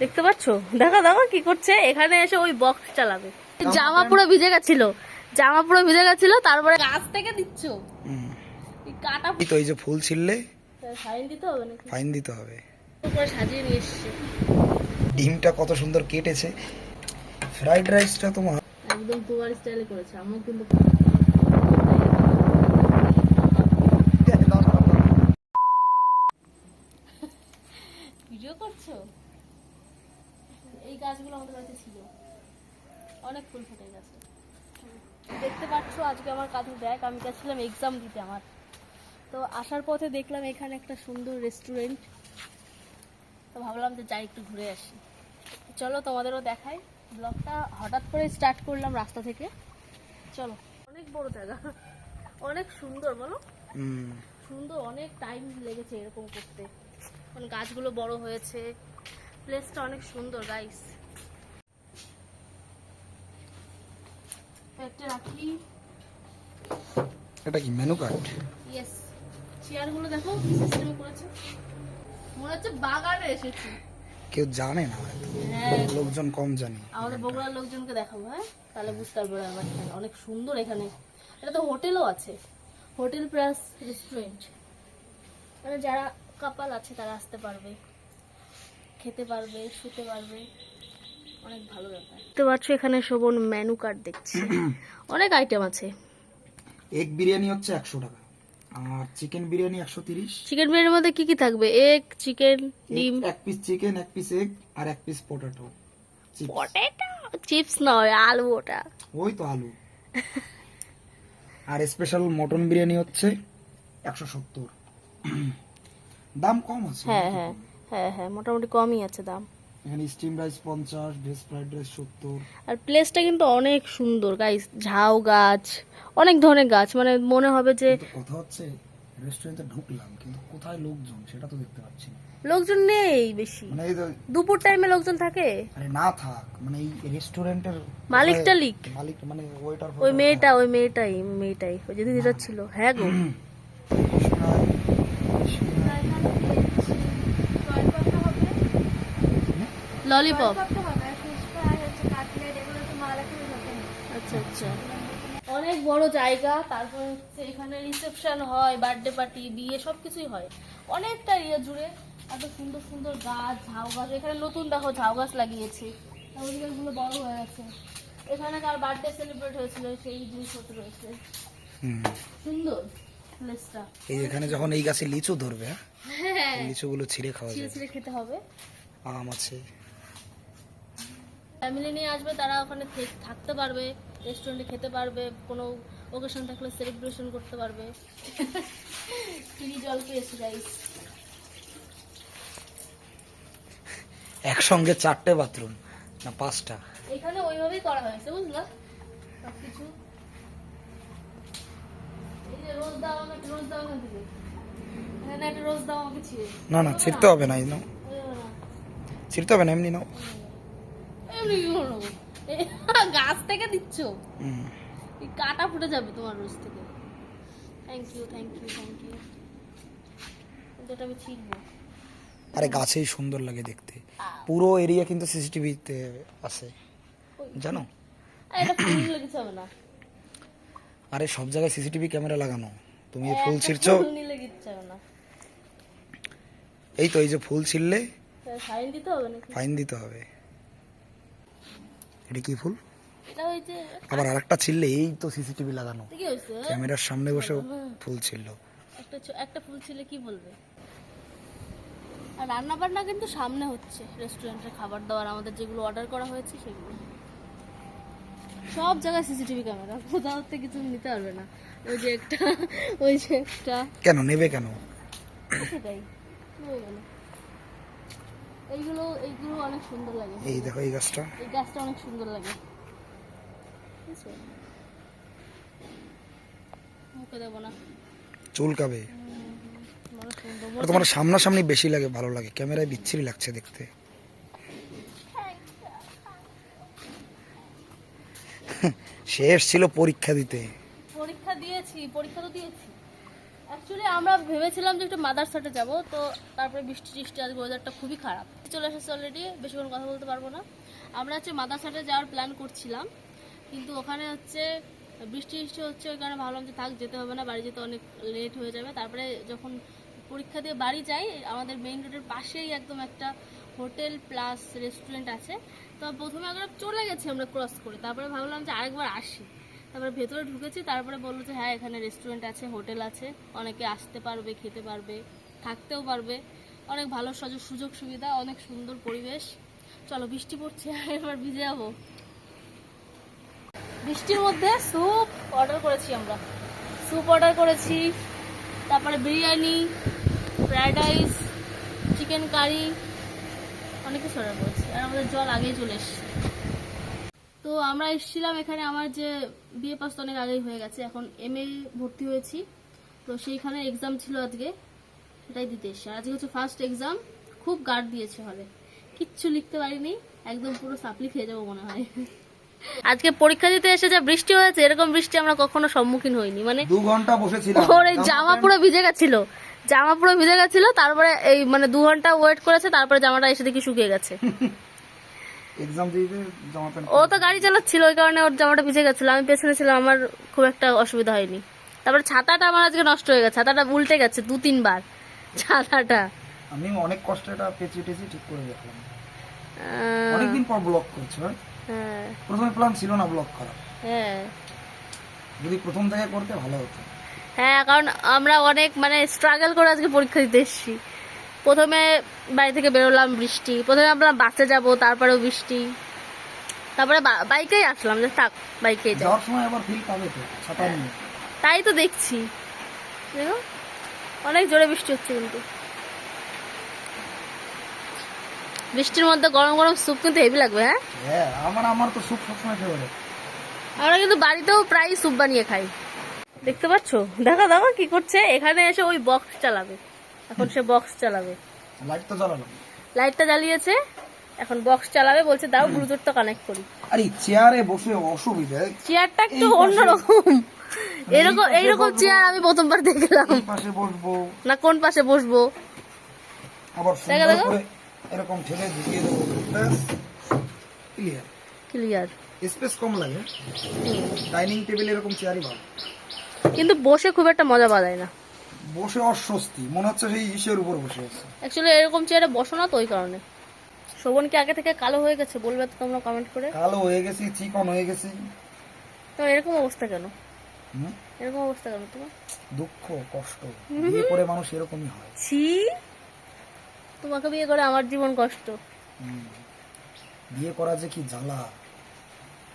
দেখতে পাচ্ছ? দেখো দেখো কি করছে। এখানে এসে ওই বক্স চালাবে। জামা পুরো ভিজে গেছিল। জামা পুরো ভিজে গেছিল তারপরে গাছ থেকে দিচ্ছ? কাটা তো এই যে ফুল ছিললে ফাইন দিতে হবে নাকি? ফাইন দিতে হবে। সাজিয়ে নিয়ে এসছে। ডিমটা কত সুন্দর কেটেছে। ফ্রাইড রাইসটা তোমার একদম তোমার স্টাইলে করেছে আমার কিন্তু ভিডিও করছ এই গাছগুলো আমাদের বাড়িতে ছিল। অনেক ফুল ফুটে গেছে। দেখতে পাচ্ছ আজকে আমার কাঁধে দেখ আমি গেছিলাম এক্সাম দিতে আমার। তো আসার পথে দেখলাম এখানে একটা সুন্দর রেস্টুরেন্ট তো ভাবলাম যে যাই একটু ঘুরে আসি। চলো তোমাদেরও দেখাই। ব্লগটা হঠাৎ করে স্টার্ট করলাম রাস্তা থেকে। চলো। অনেক বড় জায়গা। অনেক সুন্দর বলো। হুম। সুন্দর অনেক টাইম লেগেছে এরকম করতে। মানে গাছগুলো বড় হয়েছে। প্লেসটা অনেক সুন্দর গাইস একটা রাখি। এটা কি মেনু কার্ড ইয়েস চেয়ারগুলো দেখো কি সিস্টেমে করেছে। মনে হচ্ছে বাগানে এসেছি। কেউ জানে না। হ্যাঁ। লোকজন কম জানে। আমাদের বগুড়ার লোকজনকে দেখাবো হ্যাঁ? তাহলে বুঝতে পারব ব্যাপারটা। অনেক সুন্দর এখানে। এটা তো হোটেলও আছে। Hotel plus restaurant. মানে যারা কাপাল আছে তারা আসতে পারবে। খেতে পারবে শুতে পারবে। অনেক ভালো ব্যাপার। দেখতে পাচ্ছ এখানে শোভন মেনু কার্ড দেখছি। অনেক আইটেম আছে। এগ বিরিয়ানি হচ্ছে একশো টাকা। আর চিকেন বিরিয়ানি একশো তিরিশ। চিকেন বিরিয়ানির মধ্যে কি কি থাকবে? এগ চিকেন ডিম? এক পিস চিকেন এক পিস এগ আর এক পিস পটেটো পটেটো চিপস নয় আলু ওটা ওই তো আলু। আর স্পেশাল মটন বিরিয়ানি হচ্ছে একশো সত্তর। দাম কম আছে। হ্যাঁ হ্যাঁ হ্যাঁ হ্যাঁ মোটামুটি কমই আছে দাম। এখানে স্টিম রাইস পঞ্চাশ ভেজ ফ্রাইড রাইস সত্তর। আর প্লেসটা কিন্তু অনেক সুন্দর গাইস ঝাউ গাছ অনেক ধরনের গাছ। মানে মনে হবে যে কথা হচ্ছে রেস্টুরেন্টে ঢুকলাম কিন্তু কোথায় লোকজন? সেটা তো দেখতে পাচ্ছি না। লোকজন নেই বেশি। মানে এই তো- দুপুর টাইমে লোকজন থাকে? আরে না থাক মানে এই রেস্টুরেন্টের মালিক টালিক মালিক মানে ওয়েটার ওই মেয়েটা ওই মেয়েটাই মেয়েটাই। ওই যে দিদিটা ছিল হ্যাঁ গো। ললিপপ আচ্ছা আচ্ছা। অনেক বড় জায়গা তারপর হচ্ছে এখানে রিসেপশন হয় বার্থডে পার্টি বিয়ে সব কিছুই হয়। অনেকটা ইয়ে জুড়ে এত সুন্দর সুন্দর গাছ ঝাউ গাছ এখানে নতুন দেখো ঝাউ গাছ লাগিয়েছে। আর ওদিকে গুলো বড় হয়ে গেছে এখানে কার বার্থডে সেলিব্রেট হয়েছিল সেই জিনিসপত্র রয়েছে। সুন্দর প্লেসটা এই এখানে যখন এই গাছে লিচু ধরবে হ্যাঁ? হ্যাঁ। এই লিচুগুলো ছিঁড়ে খাওয়া যাবে ছিঁড়ে খেতে হবে। আম আছে। ফ্যামিলি নিয়ে আসবে তারা ওখানে থাকতে পারবে রেস্টুরেন্টে খেতে পারবে কোনো ওকেশন থাকলে সেলিব্রেশন করতে পারবে। ফ্রি জল পেয়েছি রাইস একসঙ্গে চারটে বাথরুম না পাঁচটা? এখানে ওইভাবেই করা হয়েছে বুঝলা? সবকিছু। এই যে রোজ দাও আমাকে রোজ দাও এখান থেকে এখানে রোজ দাও আমাকে না না ছিঁড়তে হবে না। ছিঁড়তে হবে না এমনি নাও। এমনি কি করব? গাছ থেকে দিচ্ছ? কাটা ফুটে যাবে তোমার রোজ থেকে। Thank you thank you thank you আমি ছিড়বো। আরে গাছেই সুন্দর লাগে দেখতে। পুরো এরিয়া কিন্তু সিসিটিভিতে আছে। জানো? আর সব জায়গায় সিসিটিভি ক্যামেরা লাগানো। তুমি ফুল ছিঁড়ছো? ফুল না। এই তো এই যে ফুল ছিঁড়লে ফাইন দিতে হবে ফাইন দিতে হবে। এটা কি ফুল? আবার আরেকটা ছিঁড়লে এই তো সিসিটিভি লাগানো। ক্যামেরার সামনে বসে ফুল ছিল। একটা একটা ফুল ছিলে কি বলবে? আর রান্না বান্না কিন্তু সামনে হচ্ছে। রেস্টুরেন্টের খাবার দাবার আমাদের যেগুলো অর্ডার করা হয়েছে সেগুলো। সব জায়গায় সিসিটিভি ক্যামেরা কোথাও থেকে কিছু নিতে পারবে না। ওই যে একটা ওই যে একটা। কেন নেবে কেন? সেটাই। এইগুলো এইগুলো অনেক সুন্দর লাগে। এই দেখো এই গাছটা। এই গাছটা অনেক সুন্দর লাগে? মুখে দেবো না। চুলকাবে। তোমার সামনাসামনি বেশি লাগে ভালো লাগে। ক্যামেরায় বিচ্ছিরি লাগছে দেখতে। সে এসেছিল পরীক্ষা দিতে। পরীক্ষা দিয়েছি পরীক্ষা তো দিয়েছি। অ্যাকচুয়ালি আমরা ভেবেছিলাম যে একটু মাদারসাটে যাব তো তারপরে বৃষ্টি টিষ্টি আজকে ওয়েদারটা খুবই খারাপ। চলে এসেছে অলরেডি বেশিক্ষণ কথা বলতে পারব না। আমরা হচ্ছে মাদারসাটে যাওয়ার প্ল্যান করছিলাম, কিন্তু ওখানে হচ্ছে বৃষ্টি টিষ্টি হচ্ছে, ওই কারণে ভাবলাম যে থাক, যেতে হবে না, বাড়ি যেতে অনেক লেট হয়ে যাবে। তারপরে যখন পরীক্ষা দিয়ে বাড়ি যাই, আমাদের মেইন রোডের পাশেই একদম একটা হোটেল প্লাস রেস্টুরেন্ট আছে। তো প্রথমে আমরা চলে গেছি আমরা ক্রস করে, তারপরে ভাবলাম যে আরেকবার আসি। তারপরে ভেতরে ঢুকেছি, তারপরে বলল যে হ্যাঁ এখানে রেস্টুরেন্ট আছে হোটেল আছে, অনেকে আসতে পারবে, খেতে পারবে, থাকতেও পারবে। অনেক ভালো সুযোগ সুযোগ সুবিধা, অনেক সুন্দর পরিবেশ। চলো, বৃষ্টি পড়ছে, এবার ভিজে যাব। বৃষ্টির মধ্যে স্যুপ অর্ডার করেছি আমরা। স্যুপ অর্ডার করেছি, তারপরে biryani fried rice chicken curry অনেক কিছু অর্ডার করেছি। আর আমাদের জল আগেই চলে এসছে। তো আমরা এসেছিলাম এখানে আমার যে বিয়ে পাস তো অনেক আগেই হয়ে গেছে। এখন এম ভর্তি হয়েছি। তো সেইখানে এক্সাম ছিল আজকে। সেটাই দিতে এসছি। আজকে হচ্ছে ফার্স্ট এক্সাম খুব গার্ড দিয়েছে হলে। কিচ্ছু লিখতে পারিনি একদম পুরো সাপ্লি খেয়ে যাব মনে হয়। আজকে পরীক্ষা দিতে এসে যা বৃষ্টি হয়েছে এরকম বৃষ্টি আমরা কখনো সম্মুখীন হইনি। মানে দু ঘণ্টা বসেছিলাম। ওর এই জামা পুরো ভিজে গেছিল। জামা পুরো ভিজে গেছিল তারপরে এই মানে দু ঘণ্টা ওয়েট করেছে তারপরে জামাটা এসে দেখি শুকিয়ে গেছে। ও তো গাড়ি চালাচ্ছিল ওই কারণে ওর জামাটা ভিজে গেছিল। আমি পেছনে ছিলাম আমার খুব একটা অসুবিধা হয়নি। তারপরে ছাতাটা আমার আজকে নষ্ট হয়ে গেছে ছাতাটা উল্টে গেছে দু তিনবার ছাতাটা আমি অনেক কষ্টে এটা পেঁচিয়ে টেঁচিয়ে ঠিক করে দেখলাম অনেকদিন পর ব্লক করছ হ্যাঁ? হ্যাঁ। প্রথমে প্ল্যান ছিল না ব্লক করা। হ্যাঁ। যদি প্রথম থেকে করতে ভালো হতো। হ্যাঁ কারণ আমরা অনেক মানে স্ট্রাগল করে আজকে পরীক্ষা দিতে এসেছি। প্রথমে বাড়ি থেকে বেরোলাম বৃষ্টি প্রথমে আমরা বাসে যাব তারপরেও বৃষ্টি। তারপরে বাইকেই আসলাম যে থাক বাইকেই যাওয়ার সময় আবার ফিল পাবে তো ছাতা নিয়ে তাই তো দেখছি। দেখো। অনেক জোরে বৃষ্টি হচ্ছে কিন্তু। বৃষ্টির মধ্যে গরম গরম স্যুপ কিন্তু হেভি লাগবে হ্যাঁ? হ্যাঁ আমার আমার তো স্যুপ সবসময় ফেভারিট আমরা কিন্তু বাড়িতেও প্রায় স্যুপ বানিয়ে খাই। দেখতে পাচ্ছ? দেখো দেখো কি করছে। এখানে এসে ওই বক্স চালাবে। এখন সে বক্স চালাবে। লাইট তো লাইটটা জ্বালিয়েছে। এখন বক্স চালাবে বলছে দাও ব্লুটুথটা কানেক্ট করি। আরে চেয়ারে বসে অসুবিধা। চেয়ারটা একটু অন্যরকম। এরকম এইরকম চেয়ার আমি প্রথমবার দেখলাম। পাশে বসবো। না কোন পাশে বসবো? আবার সুন্দর। করে এরকম ঠেলে ঢুকিয়ে দেবো। ক্লিয়ার ক্লিয়ার স্পেস কম লাগে। ডাইনিং টেবিল এরকম চেয়ারই ভালো। কিন্তু বসে খুব একটা মজা পাওয়া যায় না। বসে অস্বস্তি। মনে হচ্ছে সেই ইসের উপর বসে আছে। অ্যাকচুয়ালি এরকম চেয়ারে বসো না তো ওই কারণে। শোভন কি আগে থেকে কালো হয়ে গেছে? বলবে তো তোমরা কমেন্ট করে। কালো হয়ে গেছি চিকন হয়ে গেছি। তো এরকম অবস্থা কেন? এরকম অবস্থা কেন তোমার? দুঃখ কষ্ট। বিয়ে করে মানুষ এরকমই হয়। ছি! তোমাকে বিয়ে করে আমার জীবন কষ্ট। বিয়ে করা যে কি জ্বালা।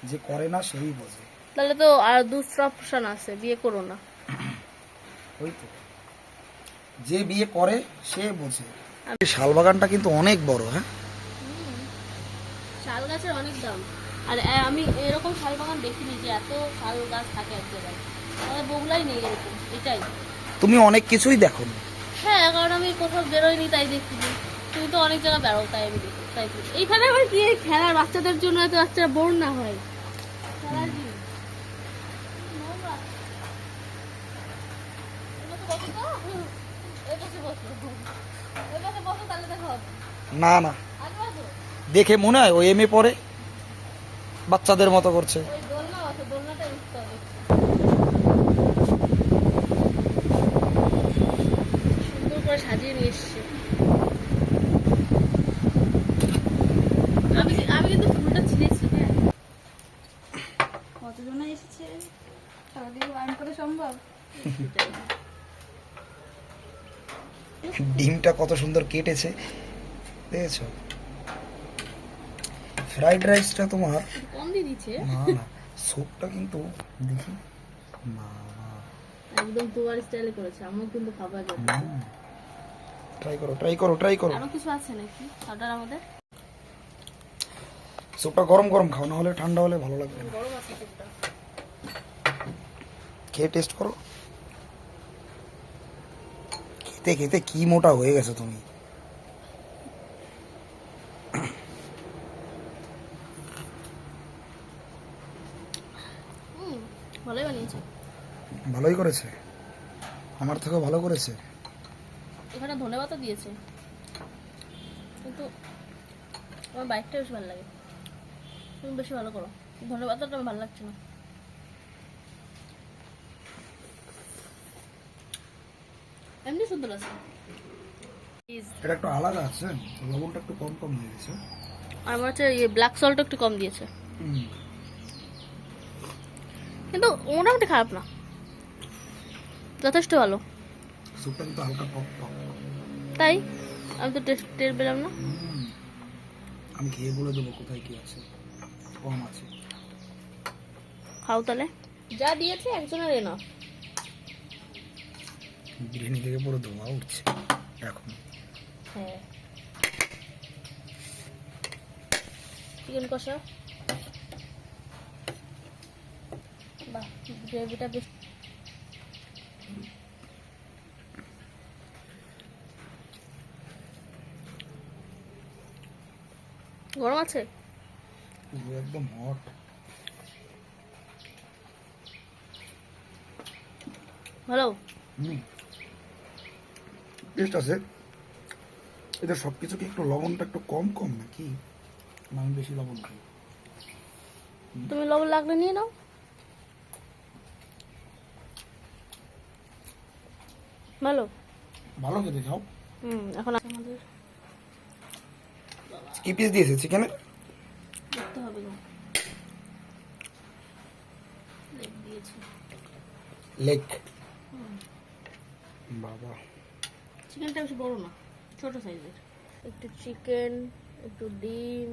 যে করে না সেই বোঝে। তাহলে তো আর দুসরা অপশন আছে বিয়ে করো না। ওই তো। যে বিয়ে করে সে বোঝে। শাল বাগানটা কিন্তু অনেক বড় হ্যাঁ? শাল গাছের অনেক দাম। আর আমি এরকম শাল বাগান দেখিনি যে এত শাল গাছ থাকে এক জায়গায়। আমাদের বগুলাই নেই এরকম এটাই। তুমি অনেক কিছুই দেখো হ্যাঁ কারণ আমি কোথাও বেরোইনি তাই দেখছি তুমি তো অনেক জায়গায় বেরো তাই আমি দেখি তাই। এইখানে আবার কি খেলার বাচ্চাদের জন্য এত বাচ্চারা বোর না হয়? খেলার। না না। দেখে মনে হয় ও এম এ পরে বাচ্চাদের মতো করছে। ওই হ্যাঁ। ডিমটা কত সুন্দর কেটেছে দেখেছ? ফ্রাইড রাইসটা তোমার? কম দিয়ে দিচ্ছে। না না স্যুপটা কিন্তু দেখি। না একদম তোমার স্টাইলে করেছে আমিও কিন্তু খাবার ট্রাই করো ট্রাই করো ট্রাই করো। আরও কিছু আছে নাকি? অর্ডার আমাদের? স্যুপটা গরম গরম খাও না হলে ঠান্ডা হলে ভালো লাগবে না। গরম আছে টুকটা খেয়ে টেস্ট করো। খেতে খেতে কি মোটা হয়ে গেছে তুমি হুম ভালোই করেছে। আমার থেকে ভালো করেছে। এখানে ধনেপাতা দিয়েছে। কিন্তু আমার বাইকটা বেশি ভালো লাগে। তুমি বেশি ভালো করো। ধনেপাতাটা আমার ভালো লাগছে না। এমনি সুন্দর আছে। এটা একটু আলাদা আছে লবণটা একটু কম কম গেছে। আর আমার হচ্ছে ব্ল্যাক সল্ট একটু কম দিয়েছে। কিন্তু মোটামুটি খারাপ না। যথেষ্ট ভালো। স্যুপটা কিন্তু হালকা টক টক। তাই? আমি তো টেস্ট টের পেলাম না। আমি খেয়ে বলে দেবো কোথায় কি আছে। কম আছে। খাও তাহলে। যা দিয়েছে একজনের এনা বিরিয়ানি থেকে পুরো ধোয়া উঠছে। এখন। হ্যাঁ। চিকেন কষা। বাহ গ্রেভিটা বেশ গরম আছে? একদম হট ভালো টেস্ট আছে। এদের সব কিছু কি একটু লবণটা একটু কম কম নাকি? আমি বেশি লবণ খাই। তুমি লবণ লাগলে নিয়ে নাও। ভালো? ভালো খেতে খাও হুম এখন আমাদের কি পিস দিয়েছে? চিকেনের লেগ বাবা। চিকেনটা বেশি বড় না ছোট সাইজের একটু চিকেন একটু ডিম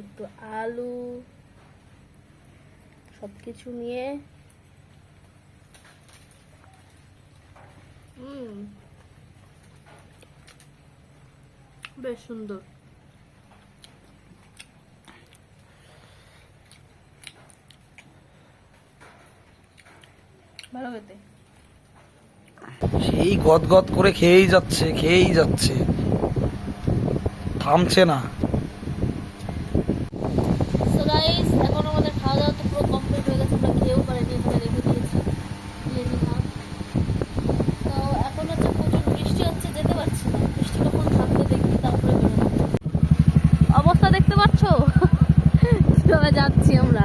একটু আলু সব কিছু নিয়ে। হুম। বেশ সুন্দর। সেই গদ গদ করে খেয়েই যাচ্ছে খেয়েই যাচ্ছে। থামছে না। এখন প্রচুর বৃষ্টি হচ্ছে যেতে পারছি বৃষ্টি তারপরে অবস্থা দেখতে পাচ্ছ? যাচ্ছি আমরা?